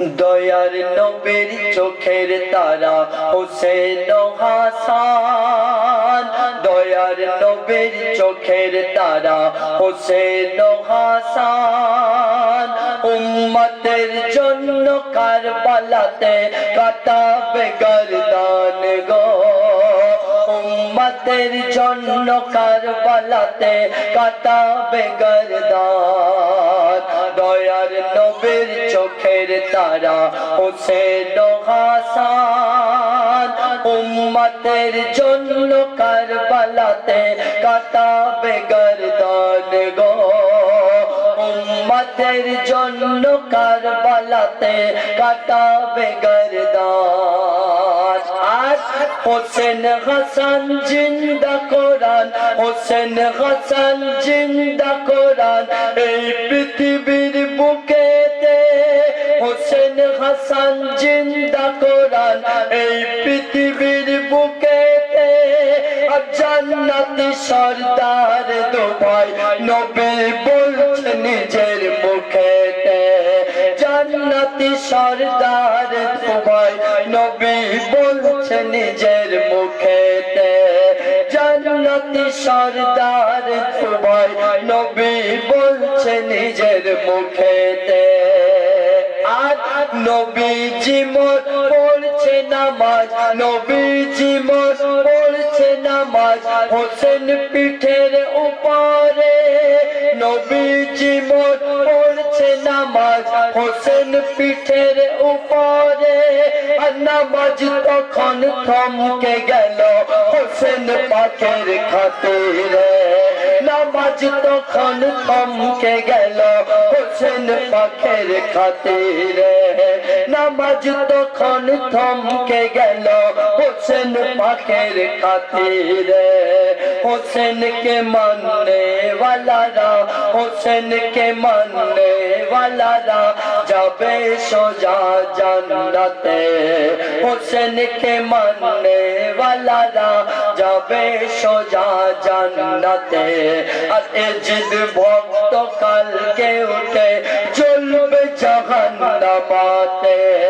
দয়ার নবীর চোখের তারা, হোসেন হাসান। দয়ার নবীর চোখের তারা, হোসেন হাসান। উম্মতের জন্য কারবালাতে কাটাবে গরদান উম্মতের জন্য কারবালাতে কাটাবে গরদান দয়ার নবীর চোখের তারা হোসেন হাসান। উম্মতের জন্য কারবালাতে কাটাবে গরদান গো? উম্মতের জন্য কারবালাতে কাটাবে গরদান হোসেন হাসান জিন্দা কোরআন, হোসেন হাসান জিন্দা কোরআন। এই পৃথিবীর বুকেতে হোসেন হাসান জিন্দা কোরআন। এই পৃথিবীর বুকেতে জান্নাতি সর্দার দোভাই নবী বলছে নিজের মুখেতে, জান্নাতি সর্দার দোভাই নবী বলছে নিজের মুখেতে জান্নাতি সর্দার দোভাই নবী বলছে নিজের মুখেতে। আর নবীজি মোর পড়ছে নামাজ, নবীজি মোর পড়ছে নামাজ, হোসেন পিঠের উপরে। নবীজি নামাজ হোসেন পিঠের উপরে নামাজ তখন থমকে গেল? হোসেন পাখের খাতিরে নামাজ তখন থমকে গেল? হোসেন পাখের খাতিরে নামাজ তখন থমকে গেল? হোসেন পাখের খাতিরে হোসেন কে মাননে वाला হোসেন কে মাননে লারা যাবে সোজা জান্নাতে। হোসেন কে মাননে ওয়ালারা যাবে সোজা জান্নাতে। আর এ জিদ ভক্ত কালকে উঠে চলবে জাহান্নামাতে।